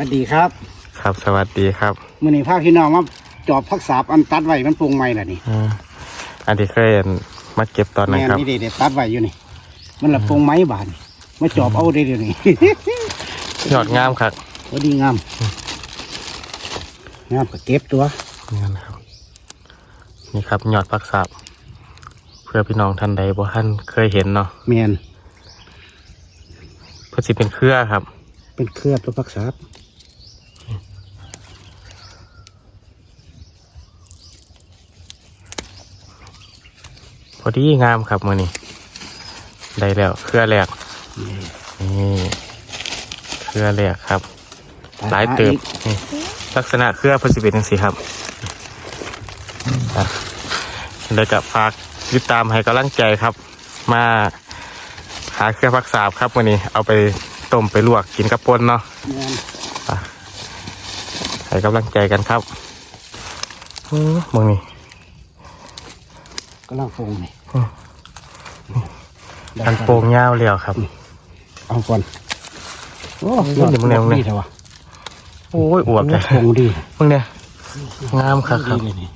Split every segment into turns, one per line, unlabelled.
สวัสดีครับ
ครับสวัสดีครับ
มื่อนี้พาพี่น้องมาจอบพักษาบอันตัดไว้มันปรุงใหม่ล่ะนี่
อ่าอันที่เคยเห็นมาเก็บตอนไหน
แม่น
ครับ
นี่เด็ดตัดไว้อยู่นี่ มันละปรุงไม้บานมาจอบเอาได้เดี๋ยวนี้
ยอดงามครับ
พอดีงามงามก็เก็บตัว
นี่นะครับ นี่ครับยอดผักสาบเพื่อพี่น้องท่านใดบ่ท่านเคยเห็นเนาะ
แมน
เพื่อสิเป็นเครือครับ
เป็นเครือตัวพักษาบ
อดีงามครับมือนี้ได้แล้วเครือแรกนี่เครือแรกครับหลายเติบนี่ลักษณะเครือเพนสิเป็นจังสีครับอะเลยกับฝากติดตามให้กำลังใจครับ มาหาเครือพักสาบครับวันนี้ เอาไปต้มไปลวกกินกับปนเนาะ
แมน
ให้กำลังใจกันครับอื้อมึงนี่
ก็ล่างปรุงนี่
อันโป่งยาวเรียวครับ
เอาก่อนโอ้
นี่เดี๋ยวมึงเนี่ยมึงเนี่ย
ดีเถอะวะ
โอ้ยอวบเลย
ปรุงดี
มึงเนี่ยงามครับครับ
ดีเลยนี่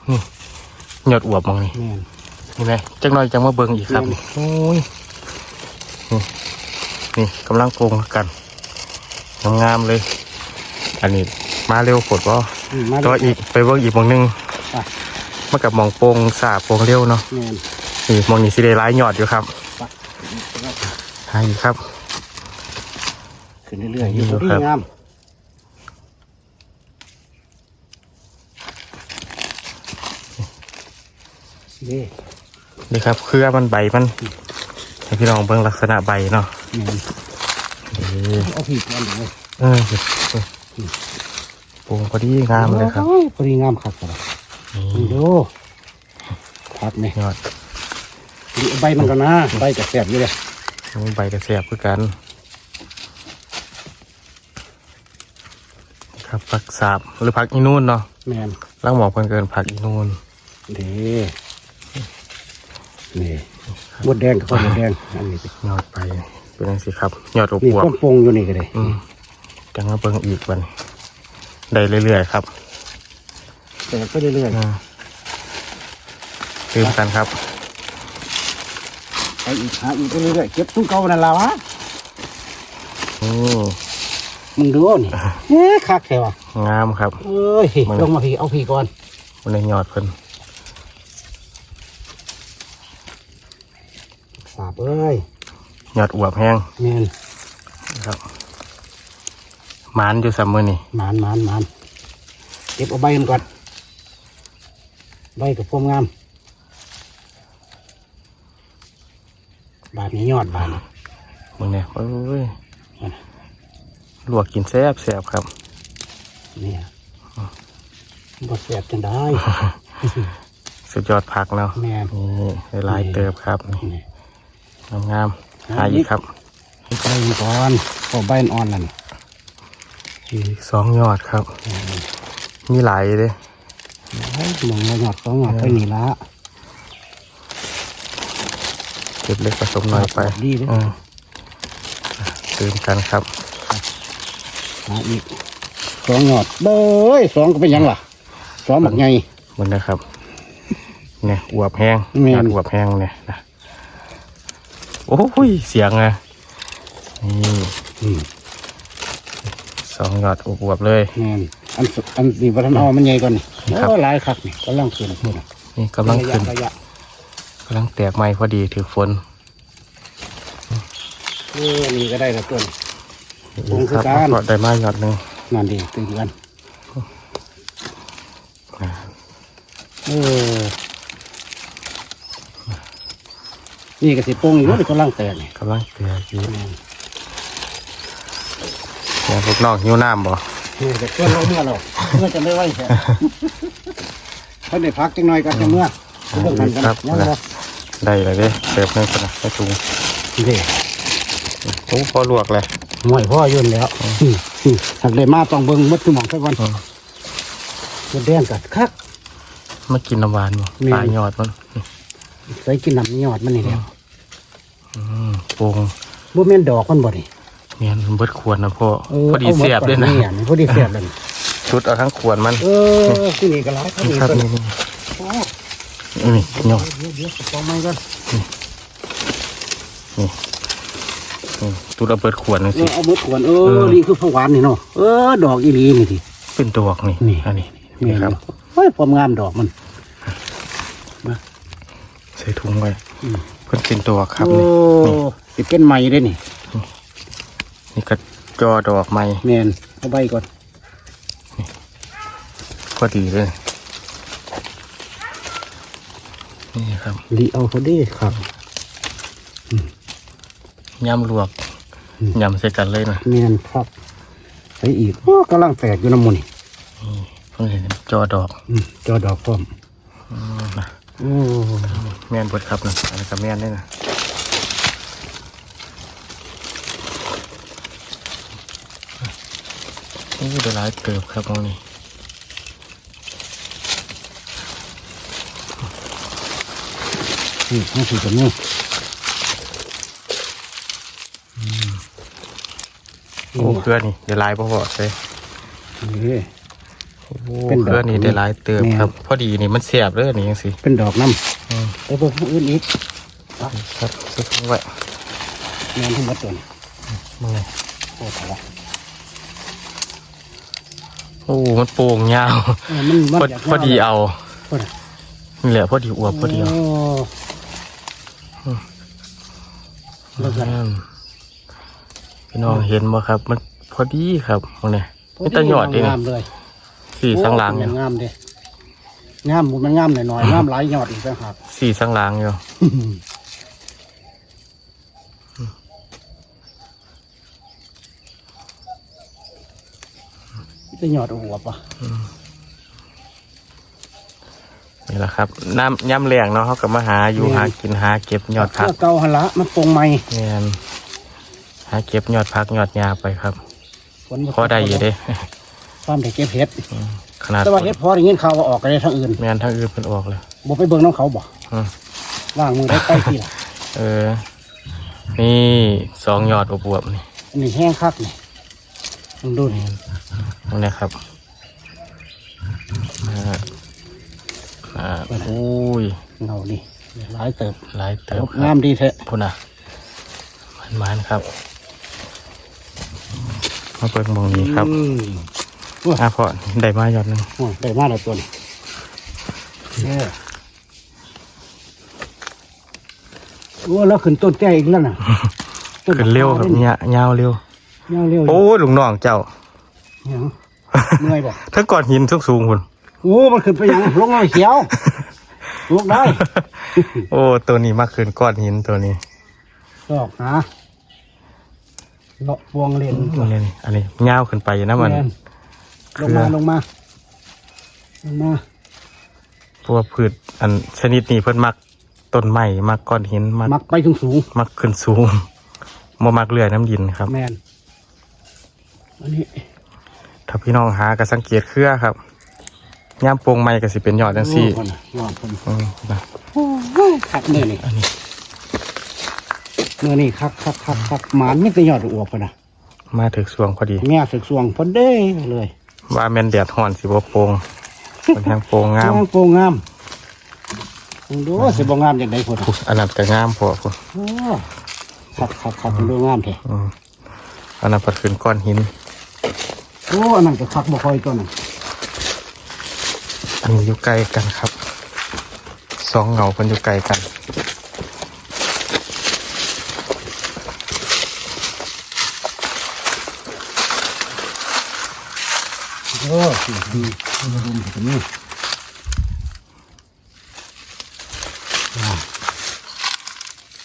หยอดอวบมึงนี่
แมน
นี่ไงจังหน่อยจังมาเบิ่งอีกครับนี่โอ้ยนี่นี่กำลังโป่งกันงามๆเลย อันนี้มาเร็วฝดว่า
อืมมา
ตัวอีกไปเบิ่งอีกหมองหนึง
อะ
มากับหมองโป่งสาโป่งเร็วเนาะ
แม น
นี่หมองนี้สิได้ร้ายหยอดอยู่ครับให้อีกครับ
ขึ้นเรื่อยๆอยู่
ครับ
ดีงามนี่
นี่ครับเครือมันใบมันให้พี่น้องเบิ่งลักษณะใบเนาะ
แมน
นี่
เอาผีก่อนเลย
เออโป่งพอดีงามเลยครับ
โอ้พอดีงามครับครับ
นี่
ดูพักไหม
ยอด
ดู ใบมันก็นะใบจะแสบอยู่เลย
นี่ใบกระเสียบคือกัน ครับผักสาบหรือผักอีนูนเนาะ
แมน
ล่างหมอกเพิ่นเกินผักอีนูน
เด้นี่มดแดงกับข้าวมดแดงอันนี้สิ
ยอดไปเป็นจังสิครับยอดอ
นี่
วบ
ต้นปงอยู่นี่ก็ได้
ๆอืมจังมาเบิ่งอีกวันได้เรื่อยๆครับ
แต่ก็เรื่อย
อืมตื่มกันครับ
ๆ ไปอีกหาอีกเรื่อยๆเก็บตุ้งเก่านั่นละวะ
อืม
มึงดูนี่เอ๊ะคักแค่วะ
งามครับ
เอ้ย
มัน
ลงมาพี่เอาพี่ก่อน
มันในยอดเพิ่น
สาบเอ้ย
ยอดอวบแห้ง
แมน
ครับหมานอยู่ซัมมือนี่
หมานหมานหมานเก็บเอาใบมันก่อนใบกับพวงงาม บาทนี้ยอดบาทนี้
มึงเนี่ยเอ้ยลวกกินแซ่บแซ่บครับ
เนี่ยบดแสบจังได้
สุดยอดผักเนาะ
แม่น
นี่หลายๆเติบครับนี่
นี่
งามๆหาอีกครับ
ให้ใบมันก่อนพอใบมันอ่อนนั่น
อีกสองยอดครับ มีหลายเลย
เฮ้ยมองว่าหยอดสองหยอดไปนี่ละ
เก็บเล็กผสมน้อยไป
ดีเลย
อืมตื่มกันครับ
หาอีกสองหยอดเบ้ยสองก็เป็นหยังล่ะสองหมักไง
มึงนะครับ เนี่ยอวบแห้ง
แม่น
ยอดอวบแห้งเนี่ยนะโอ้ยเสียงไงนี่
อืม
สองยอดอวบๆเลย
แม่นอันสุอันนี้วัฒนเอามันใหญ่ก่อนนี่
ครับ
โอ้หลายคักนี่กำลังขึ้นขึ้น
นี่กำลังขึ้น
ระยะ
กำลังแตกใหม่พอดีถือฝน
เออนี่ก็ได้ละต้นปรุงคือ
ครับ
กัน
ก็ได้มายอดหนึ่ง
นั่นดีตื่นกันเออนี่ก็สิโป่งอยู่นี่กำลังแตกนี่
กำลังแตกอยู่
แม่น
เนี่ยพวกน้องหิวน้ำบ่
นี่จะเพื่อนเราเมื่อเราเมื่อจะไม่ไหวแค่เขาได้พักจังหน่อยกันจะเมื่อเรื่องกันกัน
ครับ
ยังไง
ได้เลยเด้เติบหนึงคนนะไม่ถุง
เด้
โอ้พอลวกเลย
หวยพ่อยืนแล้วหักเลยมาต้องเบิ้งมัดสมองสักวัน
อืม
มันแดงกัดคัก
มากินน้ำหวานบ่
แม่น
ปลายยอดมัน
ใส่กินน้ำยอดมันนี่แหละ
อืมปรุง
บ่แม่นดอกมันบ่นี่
แเมียนเบิดขวดนะพ่อ
เออ
พอดีเสียบด้วยนะ
อาหมดก่อนี่พอดีเสียบเลย
ชุดเอาทั้งขวดมัน
เออที่นี่ก็ร้ายที่นี่
ครับ
ก็
นี่นี่
โอ้
นี่ยอด
เดี๋ยวเดี๋ยวต่อไม้ก่อน
นี่ชุดเอาเบิดขวดนึง
เอ
สิ
อเอาหมดขวนเอ
เอ
อ
อ
นี่คือผักหวานนี่เนาะเออดอกอีหลีนี่ที
เป็นดอกนี่
นี่
อันนี้
นี่
นี่ครับ
เฮ้ยความงามดอกมัน
ใส่ถุงไว้
อืม
เพิ่นเป็นดอกครับ
โอ้
นี่นี่
สิเป็นไม้ได้นี่
นี่ก็จอดอกไม้
แมนเอาใบก่อน
พอดีเลย นี่ครับ
ลีเอาเขาดีครับ
ยำลวก
อืม
ยำใส่กันเลยนะ
แมนครับไปอีกโอ้กำลังแตกอยู่น้ำมันนี่
นี่เพิ่งเห็นจอดอก
อืมจอดอกพร้อม
อืมนะ
โอ้
แม่นเบิดครับนะอันนี้ก็แม่นได้นะนี่เดี๋ยวหลายเติบครับตรงนี้
นี่นี่คือกันนี่
โอ้เครือนี่เดี๋ยวหลายพ่อบอกเลย
นี่
โอ้
เป็นดอก
เครือนี่เดี๋ยวหลายเติบ
แม่น
ครับ พอดีนี่มันเสียบเลยนี่ยังสิ
เป็นดอกน้
อืมำ
ไปเบิ่งผู้อื่นอีก
ครับซื้อไว้
แมนทั้งหมดตัวนี้
มึงไง
โอ้โห
โอ้มันโป่งยาว
เออมันมัน
พอ
อยาก
พอดีเอา
พอดี
นี่แหละพอดีอวบพอดีเอา
โแล้วก็
อืมพี่น้องเห็นบ่ครับ มันพอดีครับมึงเนี่ยนี่ตะยอดเอง
งามเลย
สี่สังหลาง
โอ้
อยู่
งามเด้งามบุญมันงามหน่อยๆงามหลายยอดอีกต่างหาก
สี่สังหลางอยู่
จะยอดอวบอะ
นี่แหละครับ น้ำย่ำแรงเนาะเขาก็มาหาอยู่หากินหาเก็บยอดผัก
เสื้เก่าหันละมันปรงใหม่
เนียนหาเก็บยอดผักยอดยาไปครับ
ฝนบ่
พอได้อยู่เด้
ความได้เก็บเห็ด
อืมขนาด
แต่ว่าเห็ดพอได้ยินข่าวว่าออกไปได้ทางอื่น
แมนทั้งอื่นเพิ่นออกเลย
บ่ไปเบิ่งน้องเขาบ่
อืม
ว่างมือได้ไปที่ล่ะ
เออ นี่สองยอดอบวบๆนี่
อันนี้แห้งคักนี่ลองดูนี่
ตรงนี้ครับ อ่าอ่าโอ้ย
เงานี่หลายเติบ
หลายเติบค
งา
รับ
มดีแท้
พุ่นอะมันมันๆครับมาเปิดมองนี้ครับ
อืม
อะพอได้มายอดหนึง
โอ้ยได้มาแล้วตัวนี้เออโอ้แล้วขึ้นต้นแก้อีกแล้วน่ะต้
ขึ้นเร็วครับเนี่ยยาวเร็ว
ยาวเร็ว
โอ้ยลุงน้องเจ้า
หยังเมื่อยบ่
ทั้งก้อนหินทั้งสูงคุณ
โอ้มันขึ้นไปหยังลงน้อยเขียวลงได้
โอ้ตัวนี้มากขึ้นก้อนหินตัวนี้
ดอกหาเลาะพวงเลน
ตัวนี้นี่อันนี้ยาวขึ้นไปอยู่นะมัน
แม่ลงมาลงมาลงมา
เพราะวกพืชอันชนิดนี้เพิ่นมักต้นไม้มักก้อนหินมัก
มักไปสูงสูง
มักขึ้นสูงบ่มักเลื่อยน้ำดินครับ
ๆแมนอันนี้
ถ้าพี่น้องหาก็สังเกตเครือครับ ย่ามโปรงไม้ก็สิเป็นยอดจังซี่
โอ้คนน่ะยอดคน
อืมนะ
คักเนื้อนี่
อันนี้
เนื้อนี่คักคักคักคักหมานไม่แต่ยอดอวบคนนะ
มาถึกสวงพอดี
แง่สึกสวงพอเด้เลย
ว่าแม่นแดดฮ้อนสิบ่โปรงมันแห้งโปรงงาม
งโปงงามมึงดูสิบ่งามอย่างใดคนน่ะ
อุ๊ยอันนั้นก็งามพอพุ่น
โอ้คักคักคักมึงดูงามแท้
อืมอันนั้นเพิ่นขึ้นก้อนหิน
โอ้อันนั้นก็คักบ่ค่อยตัวนั้น
อันนี้อยู่ใกล้กันครับสองเหงาเพิ่นอยู่ใกล้กัน
โอ้ดีดีดีดีนี่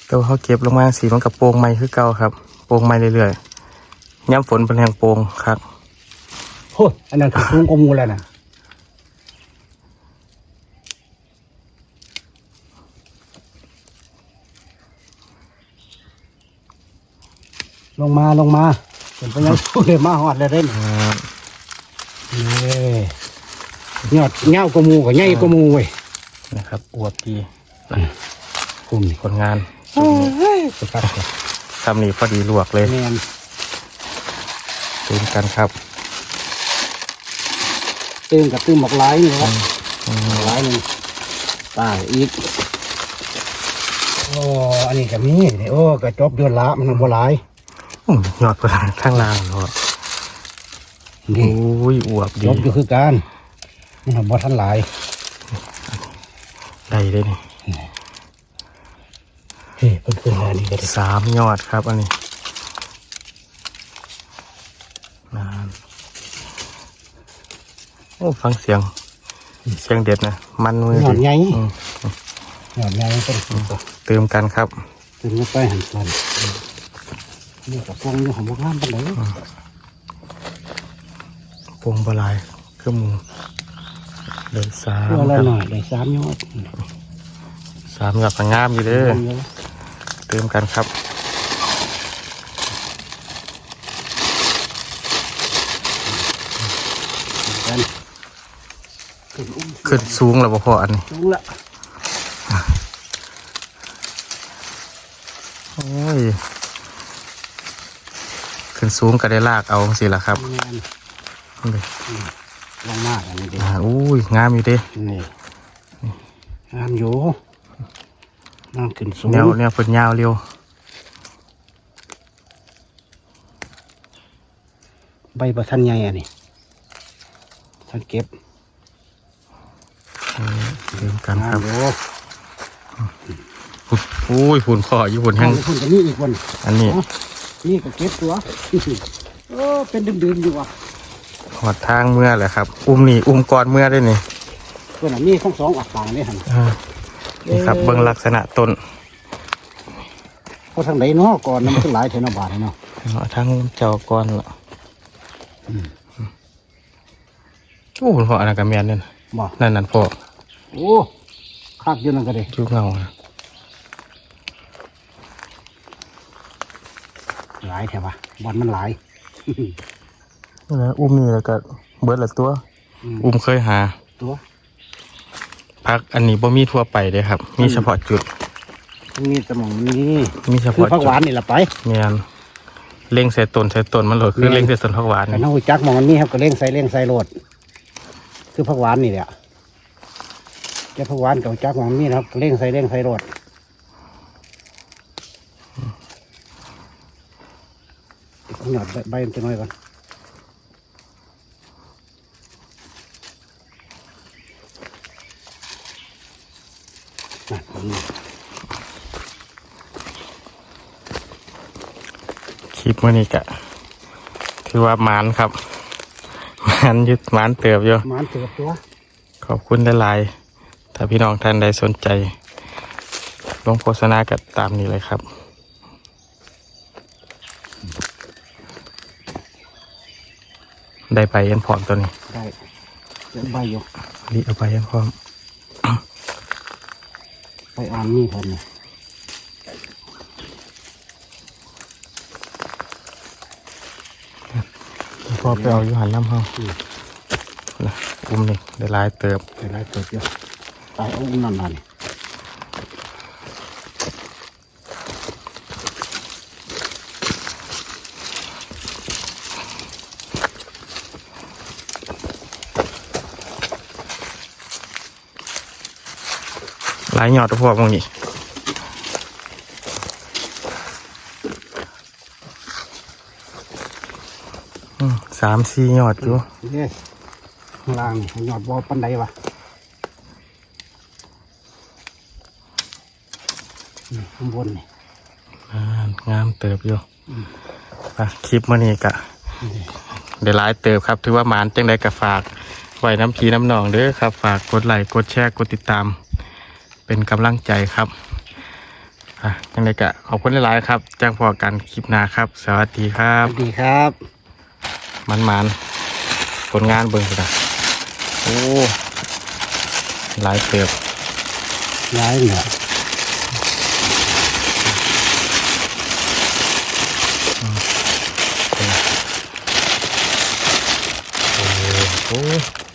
ต่ว่าเขาเก็บลงมาสีมันกับโปรงไม้คือเก่าครับ โปรงไม้เรื่อยๆย้ำฝนเป็นแห่งโปรงครับ
โอ้ยอันนั้นคือสูงกว่ามูแล้วนะ ลงมาลงมาเป็นไปยังสู้เลยมาหอดเลยเด้น
อ่า
นี่ยอดเงากว่าหมูกับใหญ่กว่าหมูเว้ย
นะครับอวบดี
คุมนี่
ผลงาน
เฮ้ยสุดยอดเลย
ทำนี่พอดีลวกเลย
แมน
ตูมกันครับ
ตื้มกับตื้มบักหลายนี่ครับ
อืม
บักหลายหนึงตายอีกโอ้อันนี้ก็มีนี่โอ้กระจบโยนละมันบ่หลาย
อืม ยอดไปข้างล่างเนาะ
นี่
โอ้ยอวบ
จ
ดี
บอยู่คือการมันบ่ทันหลาย
ได้เลยนี่
เฮ้ยเพิ่นขึ้นแล้วนี่ก็ได้
สามยอดครับ อันนี้นานโอ้ฟังเสียง เสียงเด็ดนะ มันมือ
หยอดใหญ่
อืม
หยอดใหญ่เป็นสุด
เติมกันครับ
ขึ้นมาไปหันส่วน นี่กับพวงอยู่ของพวกน้ำปานใด
ปรุงบลายเครื่องหมูเลยสาม
ตัวละ
ครับ
หน่อยได้สามยอด
สามยอดสงามอยู่เด้อเติมกันครับ
กันขึ้นอุ้ม
ขึ้นสูงแล้วบ่พออันนี้
สูงละ
โอ้ย ขึ้นสูงก็ได้ลากเอาสิล่ะครับ
งาน
นี่
ลงมากอันนี้ดิ
อ่าอุ้ยงามอยู่เด้
นี่งานอยู่งานขึ้นสูง
แนวแนวเพิ่นยาวเร็ว
ใบประทันใหญ่อันนี้ท่านเก็บ
เติมกัน
งา
คนรับ
อยู่
อุ้ยฝุ่นพออยู่ฝุ่นแห้ง
คุณจะนี่อีกวัน
อันนี้
นี่ก็เก็บตัวโอ้เป็นดื่มๆอยู่ว่ะ
หอดทางเมื่อแหละครับ อุ้มนี่อุ้มก่อนเมื่อได้นี่
ตัวนั้นนี่ทั้งสองอักต่างนี่หัน
อ่านี่ครับเบิ่งลักษณะต้น
เพราะทางไหนเนาะก่อนนั้นมันคือหลายเทนบาทเลยเนาะ
เอาทั้งเจ้าก่อนละ
อืม
โอ้พ่ออันนั้นก็แม่นเนี่ย
บ่
นั่นนั่นพ่อ
โอ้คักอยู่นั่นก็ได้
จุกเงาน่ะ
หลายแถวะบอลมันหลาย
นี่นะอุ้มนี่แล้วก็เบิดละตัว
อืม
อุ้มเคยหา
ตัว
พักอันนี้บ่มีทั่วไปเลยครับ มีเฉพาะจุด
มันมีสมองนี่
มีเฉ
คือ
พาะ
ผัก
จุ
ห
ด
วานนี่แหละไป
เมียนเล็งใส่ต้นใส่ต้นมันโหลดคือเล็งใส่ต้นผักหวาน
แต่
นี่
น้องจักมองมันนี่ครับก็เล่งใส่เล่งใส่โลดคือผักหวานนี่แหละแกผักหวานกับจักมองมันนี่นะครับก็เล่งใส่เล่งใส่โลด หยอดใบใบมันจะน้อยก่อนนั่นผมนี่
คลิปมื่อนี้กะถือว่าหมานครับหมานอยึดหมานเติบอยู่
หมันเตือบตัว
ขอบคุณหลายๆถ้าพี่น้องท่านใดสนใจ ลงโฆษณากับตามนี้เลยครับ ได้ไปเอ็นพร้อมตัวนี้
ได้เดี๋ยวใบอยู่
รีเอาไปเอ็นพร้อม
ไปอ่านนี่เพิ่นนี่
พอไปเอาอยู่หันน้ำห้องนะอุ้มนี่ได้หลายเติบ
ไปไล่เปิดอยู่ตายเอาอุ้มนั่นมานี่
หลายหยอดพวกมึงนี่อืมสามสี่หยอดอยู่
เย้ข้างล่างนี่ยอดบอปันไดวะนี่ข้างบนนี่
อ่างามเติบอยู่
อืม
อะคลิปมื่อนี้กะ
นี่
เดี๋ยวหลายเติบครับ ถือว่าหมานจังใดกะฝาก ไว้น้ำพีน้ำหนองเด้อครับ ฝากกดไลค์กดแชร์กดติดตาม เป็นกำลังใจครับอะจังใดกะขอบคุณหลายๆครับจ้างพอกันคลิปหน้าครับ สวัสดีครั
ส
บ
วัสดีครับ
มันมันๆผลงานเบิ่งกันนะโอ้หลายเติบ
ย้ายเนี่ย
โอ้โห